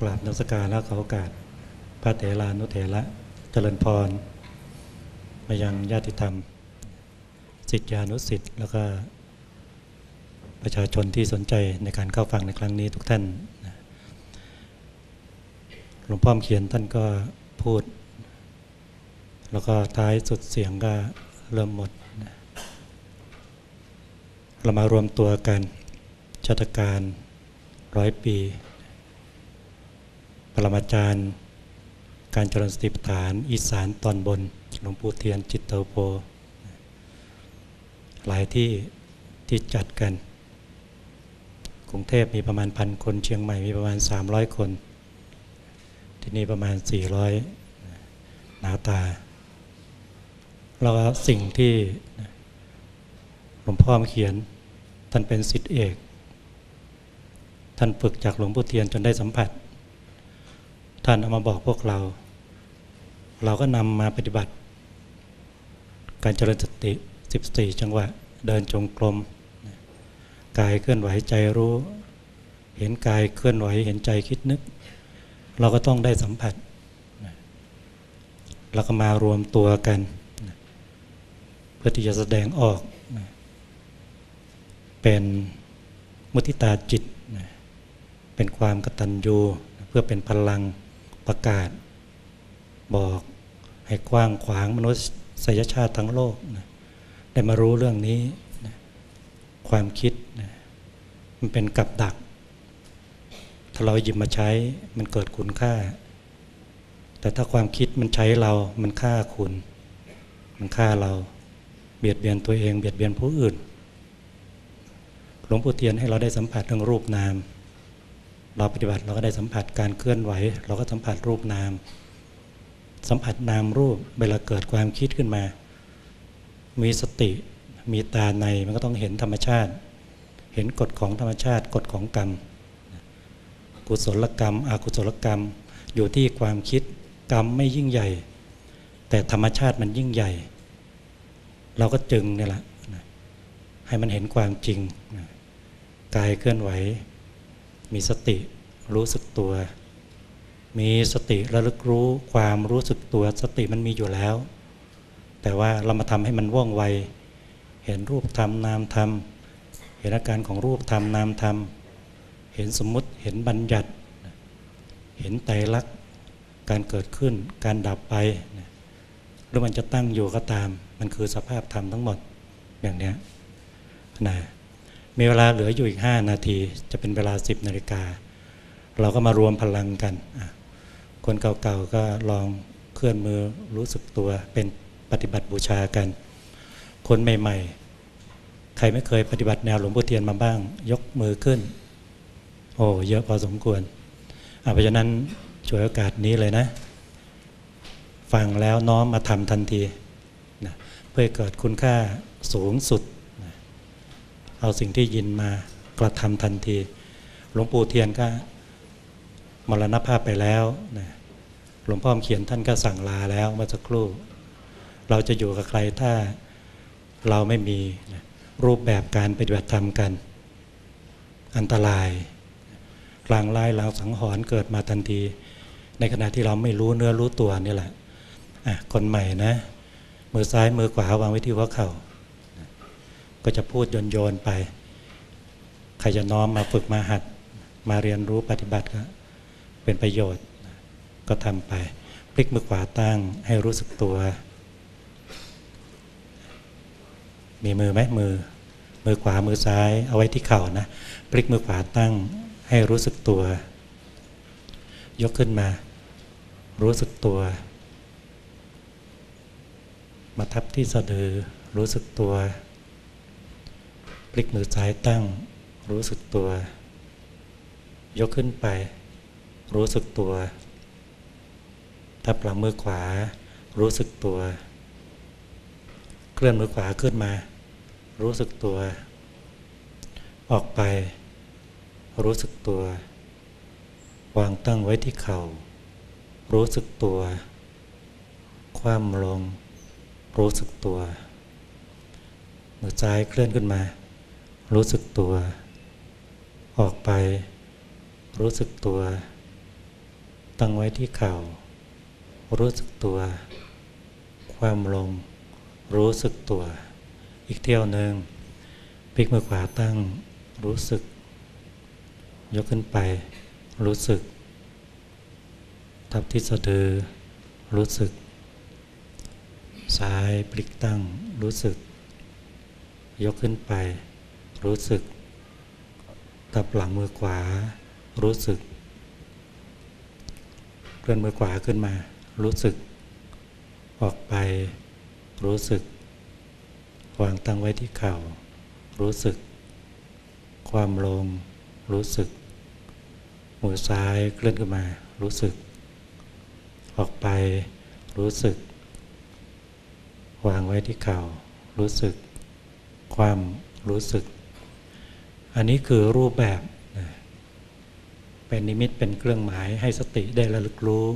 กราบนมัสการและขอโอกาส พระเถรานุเถระเจริญพร มายังญาติธรรมสิทธิานุสิทธิ์แล้วก็ประชาชนที่สนใจในการเข้าฟังในครั้งนี้ทุกท่านหลวงพ่อเขียนท่านก็พูด แล้วก็ท้ายสุดเสียงก็เริ่มหมด เรามารวมตัวกันชาตการร้อยปี รมาจารย์ การเจริญสติปัฏฐานอีสานตอนบนหลวงปู่เทียนจิตเตโพหลายที่ที่จัดกัน กรุงเทพมีประมาณพันคน เชียงใหม่มีประมาณ 300 คน ที่นี่ประมาณ 400 หนาตา แล้วสิ่งที่หลวงพ่อมเขียนท่านเป็นสิทธิเอก ท่านฝึกจากหลวงปู่เทียนจนได้สัมผัส ท่านเอามาบอกพวกเรา เราก็นำมาปฏิบัติ การเจริญสติ 14 จังหวะ เดินจงกรมกายเคลื่อนไหวใจรู้ เห็นกายเคลื่อนไหวเห็นใจคิดนึก เราก็ต้องได้สัมผัสแล้วก็มารวมตัวกัน เพื่อที่จะแสดงออก เป็นมุทิตาจิต เป็นความกตัญญูเพื่อเป็นพลัง ประกาศ บอกให้กว้างขวางมนุษยชาติทั้งโลกนะได้มารู้เรื่องนี้นะความคิดนะมันเป็นกับดัก ถ้าเราหยิบมาใช้มันเกิดคุณค่า แต่ถ้าความคิดมันใช้เรามันฆ่าคุณ มันฆ่าเราเบียดเบียนตัวเองเบียดเบียนผู้อื่น หลวงปู่เทียนให้เราได้สัมผัสเรื่องรูปนาม เราปฏิบัติเราก็ได้สัมผัสการเคลื่อนไหว เราก็สัมผัสรูปนาม สัมผัสนามรูปเวลาเกิดความคิดขึ้นมา มีสติมีตาในมันก็ต้องเห็นธรรมชาติ เห็นกฎของธรรมชาติกฎของกรรม กุศลกรรมอกุศลกรรมอยู่ที่ความคิดกรรมไม่ยิ่งใหญ่ แต่ธรรมชาติมันยิ่งใหญ่ เราก็จึงนี่แหละให้มันเห็นความจริงกายเคลื่อนไหว มีสติรู้สึกตัว มีสติระลึกรู้ความรู้สึกตัวสติมันมีอยู่แล้ว แต่ว่าเรามาทำให้มันว่องไว เห็นรูปธรรมนามธรรม เห็นอาการของรูปธรรมนามธรรม เห็นสมมติเห็นบัญญัติ เห็นไตรลักษณ์การเกิดขึ้นการดับไป หรือมันจะตั้งอยู่ก็ตาม มันคือสภาพธรรมทั้งหมดอย่างเนี้ยนะ มีเวลาเหลืออยู่อีก 5 นาที จะเป็นเวลา 10นาฬิกา เราก็มารวมพลังกัน คนเก่าๆก็ลองเคลื่อนมือรู้สึกตัวเป็นปฏิบัติบูชากัน คนใหม่ๆ ใครไม่เคยปฏิบัติแนวหลวงพ่อเทียนมาบ้าง ยกมือขึ้น โอ้เยอะพอสมควรเพราะฉะนั้นช่วยโอกาสนี้เลยนะ ฟังแล้วน้อมมาทำทันทีนะเพื่อเกิดคุณค่าสูงสุด เอาสิ่งที่ยินมากระทำทันที หลวงปู่เทียนก็มรณภาพไปแล้วนะหลวงพ่อเขียนท่านก็สั่งลาแล้วเมื่อสักครู่ เราจะอยู่กับใครถ้าเราไม่มีนะรูปแบบการปฏิบัติธรรมกัน อันตรายลางลายลางสังหรณ์เกิดมาทันที ในขณะที่เราไม่รู้เนื้อรู้ตัวนี่แหละอะคนใหม่นะ มือซ้ายมือขวาวางไว้ที่หัวเข่า ก็จะพูดโยนโยนไป ใครจะน้อมมาฝึกมาหัด มาเรียนรู้ปฏิบัติก็เป็นประโยชน์ก็ทำไป พลิกมือขวาตั้งให้รู้สึกตัว มีมือไหมมือ มือขวามือซ้ายเอาไว้ที่เข่านะ พลิกมือขวาตั้งให้รู้สึกตัว ยกขึ้นมา รู้สึกตัว มาทับที่สะดือรู้สึกตัว พลิกมือซ้ายตั้ง รู้สึกตัว ยกขึ้นไป รู้สึกตัวทับหลังมือขวา รู้สึกตัว เคลื่อนมือขวาขึ้นมา รู้สึกตัว ออกไป รู้สึกตัว วางตั้งไว้ที่เขา่า รู้สึกตัว คว่ำลง รู้สึกตัวมือซ้ายเคลื่อนขึ้นมา รู้สึกตัว ออกไป รู้สึกตัว ตั้งไว้ที่เข่า รู้สึกตัว ความลง รู้สึกตัว อีกเที่ยวหนึ่งพลิกมือขวาตั้ง รู้สึก ยกขึ้นไป รู้สึก ทับที่สะดือ รู้สึก ซ้ายพลิกตั้ง รู้สึก ยกขึ้นไป รู้สึกทับหลังมือขวา รู้สึก เคลื่อนมือขวาขึ้นมา รู้สึก ออกไป รู้สึก วางตั้งไว้ที่เข่า รู้สึก ความลง รู้สึก มือซ้ายเคลื่อนขึ้นมา รู้สึก ออกไป รู้สึก วางไว้ที่เข่า รู้สึก ความรู้สึก อันนี้คือรูปแบบเป็นนิมิตเป็นเครื่องหมายให้สติได้ระลึกรู้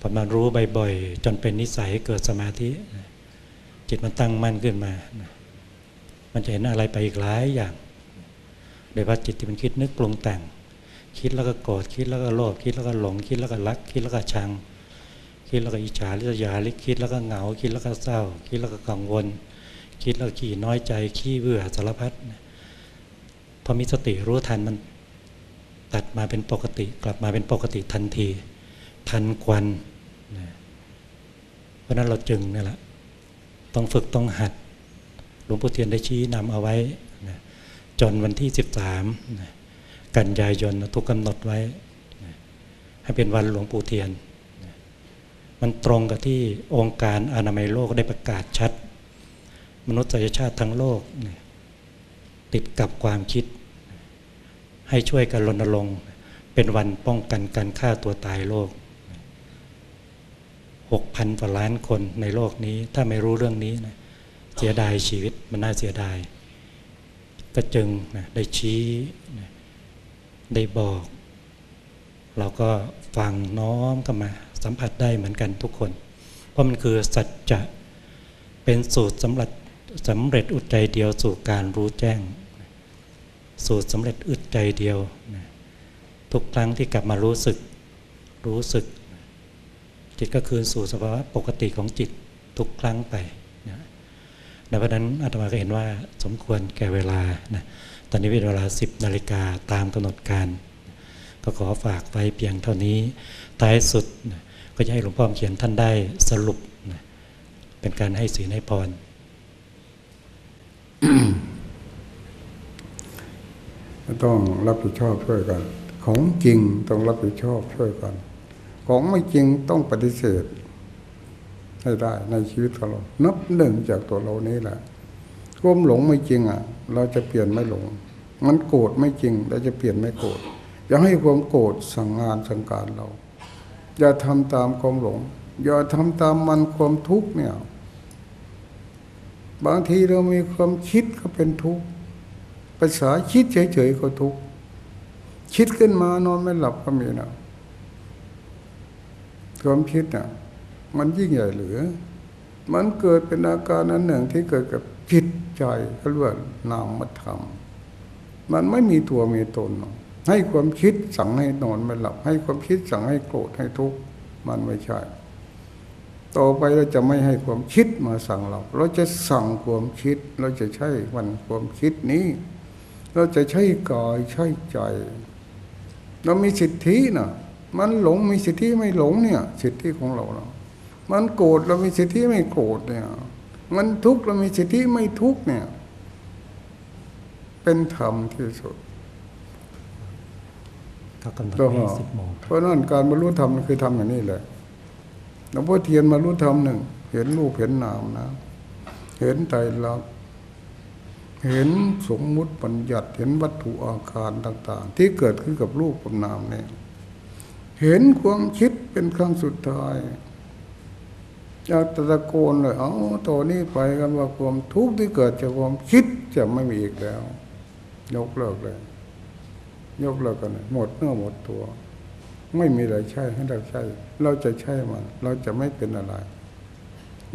พอมารู้บ่อยๆจนเป็นนิสัยเกิดสมาธิ จิตมันตั้งมั่นขึ้นมา มันจะเห็นอะไรไปอีกหลายอย่าง โดยเฉพาะจิตที่มันคิดนึกปรุงแต่ง คิดแล้วก็โกรธคิดแล้วก็โลภคิดแล้วก็หลง คิดแล้วก็รัก คิดแล้วก็ชัง คิดแล้วก็อิจฉาริษยาลิคิดแล้วก็เหงา คิดแล้วก็เศร้า คิดแล้วก็กังวล ค คิดแล้วขี้น้อยใจขี้เบื่อสารพัดพอมีสติรู้ทันมันตัดมาเป็นปกติ กลับมาเป็นปกติทันที ทันควันเพราะนั้นเราจึงนี่แหละต้องฝึกต้องหัดหลวงปู่เทียนได้ชี้นำเอาไว้จนวันที่ 13 กันยายนถูกกำหนดไว้ ให้เป็นวันหลวงปู่เทียน มันตรงกับที่องค์การอนามัยโลกได้ประกาศชัด มนุษยชาติทั้งโลก ติดกับความคิด ให้ช่วยกันรณรงค์เป็นวันป้องกันการฆ่าตัวตายโลกหกพันกว่าล้านคนในโลกนี้ ถ้าไม่รู้เรื่องนี้นะเสียดายชีวิตมันน่าเสียดาย ก็จึงนะได้ชี้นะได้บอก เราก็ฟังน้อมกันมา สัมผัสได้เหมือนกันทุกคน เพราะมันคือสัจจะเป็นสูตรสำเร็จ สำเร็จอุดใจเดียวสู่การรู้แจ้ง สูตรสำเร็จอึดใจเดียวนะทุกครั้งที่กลับมารู้สึกรู้สึก จิตก็คืนสู่สภาวะปกติของจิตทุกครั้งไปนะดังนั้นอาตมาก็เห็นว่าสมควรแก่เวลานะตอนนี้เป็นเวลา 10นาฬิกาตามกำหนดการ ก็ขอฝากไว้เพียงเท่านี้ท้ายสุดนะก็จะให้หลวงพ่อเขียนท่านได้สรุปนะเป็นการให้ศีให้พร ต้องรับผิดชอบช่วยกัน ของจริงต้องรับผิดชอบช่วยกัน ของไม่จริงต้องปฏิเสธให้ได้ในชีวิตของเรา นับหนึ่งจากตัวเรานี้แหละความหลงไม่จริงอะ เราจะเปลี่ยนไม่หลง มันโกรธไม่จริงเราจะเปลี่ยนไม่โกรธอย่าให้ความโกรธสั่งงานสั่งการเรา อย่าทำตามความหลง อย่าทำตามมันความทุกข์เนี่ย บางทีเรามีความคิดก็เป็นทุกข์ ภาษาคิดเฉยๆก็ทุกข์คิดขึ้นมานอนไม่หลับก็มีนะความคิดน่ะ มันยิ่งใหญ่เหลือ มันเกิดเป็นอาการนั้นหนึ่งที่เกิดกับจิตใจเขาเรียกว่านามธรรมมันไม่มีตัวมีตนหรอกให้ความคิดสั่งให้นอนไม่หลับ ให้ความคิดสั่งให้โกรธให้ทุกข์มันไม่ใช่ต่อไปเราจะไม่ให้ความคิดมาสั่งเรา เราจะสั่งความคิด เราจะใช้วันความคิดนี้ เราจะใช้กายใช้ใจ เรามีสิทธินะมันหลงมีสิทธิไม่หลงเนี่ยสิทธิของเราเนาะมันโกรธเรามีสิทธิไม่โกรธเนี่ย มันทุกข์เรามีสิทธิไม่ทุกข์เนี่ย เป็นธรรมที่สุดก็กำหนดก็ให้สิบโมงเพราะนั่นการบรรลุธรรมมันคือทำอย่างนี้แหละหลวงพ่อเทียนบรรลุธรรมหนึ่ง เห็นรูปเห็นนามนะ เห็นใจรักษณ์ เห็นสมมุติปัญญัติเห็นวัตถุอาการต่าง ๆ ที่เกิดขึ้นกับรูปกับนามเนี่ยเห็นความคิดเป็นครั้งสุดท้ายอยากตะโกนเลยเอาต่อนนี้ไปกันว่าความทุกข์ที่เกิดจากความคิดจะไม่มีอีกแล้ว ยกเลิกเลย ยกเลิกกันเลยหมดเนื้อหมดตัว ไม่มีอะไรใช่ให้เราใช่เราจะใช่มัน เราจะไม่เป็นอะไร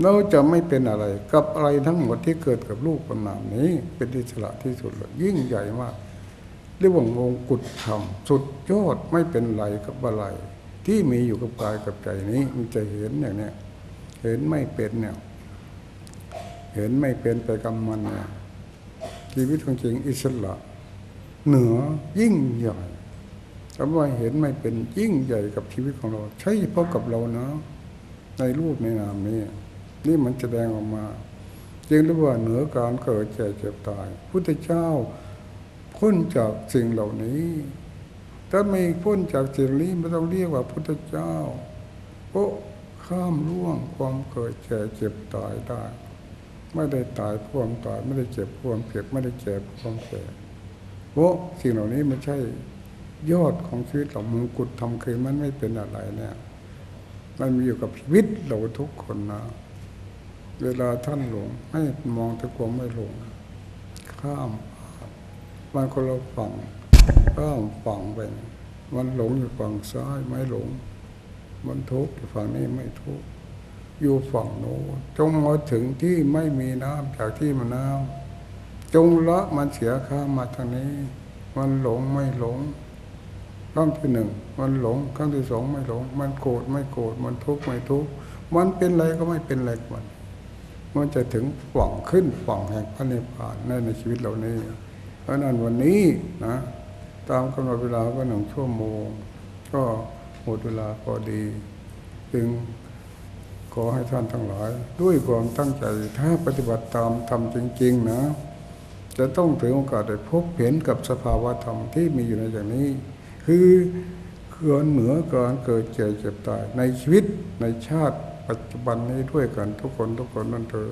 เราจะไม่เป็นอะไรกับอะไรทั้งหมดที่เกิดกับรูปกับนามนี้ เป็นอิสระที่สุดเลยยิ่งใหญ่มากเรียกว่ามงกุฎธรรมสุดยอดไม่เป็นไรกับอะไร ที่มีอยู่กับกายกับใจนี้มันจะเห็นอย่างเนี้ยเห็นไม่เป็นเนี่ยเห็นไม่เป็นไปกับมันเนี่ยชีวิตของจริงอิสระเหนือยิ่งใหญ่คำว่าเห็นไม่เป็นยิ่งใหญ่กับชีวิตของเรา ใช่เฉพาะกับเรานะในรูปในนามนี้ นี่มันแสดงออกมา จึงเรียกว่าเหนือการเกิดแก่เจ็บตาย พุทธเจ้าพ้นจากสิ่งเหล่านี้ ถ้าไม่พ้นจากสิ่งนี้ไม่ต้องเรียกว่าพุทธเจ้าเพราะข้ามล่วงความเกิดแก่เจ็บตายได้ไม่ได้ตายพราะความตายไม่ได้เจ็บพราะความเจ็บไม่ได้แก่เพราะความแก่เพราะสิ่งเหล่านี้ไม่ใช่ยอดของชีวิตเรามงกุฎทำคืนมันไม่เป็นอะไรเนี่ย มันมีอยู่กับชีวิตเราทุกคนนะ เวลาท่านหลง ให้มองแต่ความไม่หลง ข้ามมันคนเราฝั่งข้ามฝั่งไป มันหลงอยู่ฝั่งซ้ายไม่หลง มันทุกข์อยู่ฝั่งนี้ไม่ทุกข์อยู่ฝั่งโน้จงมาถึงที่ไม่มีน้ำจากที่มันน้ำจงละมันเสียข้ามมาทางนี้ มันหลงไม่หลงครั้งที่หนึ่งมันหลงครั้งที่สองไม่หลง มันโกรธไม่โกรธมันทุกข์ไม่ทุกข์มันเป็นอะไรก็ไม่เป็นอะไรกับมัน มันจะถึงฝั่งขึ้นฝั่งแห่งพระนิพพานในในชีวิตเรานี้เพราะนั้นวันนี้นะ ตามกำหนดเวลาก็หนึ่งชั่วโมง ก็หมดเวลาพอดี จึงขอให้ท่านทั้งหลาย ด้วยความตั้งใจถ้าปฏิบัติตามทำจริง ๆ นะ จะต้องถือโอกาสได้พบเห็นกับสภาวะธรรมที่มีอยู่ในอย่างนี้ คือเขื่อนเหนือการเกิดเจ็บเจ็บตายในชีวิตในชาติ ปัจจุบันนี้ด้วยกันทุกคนทุกคนนั่นเถอ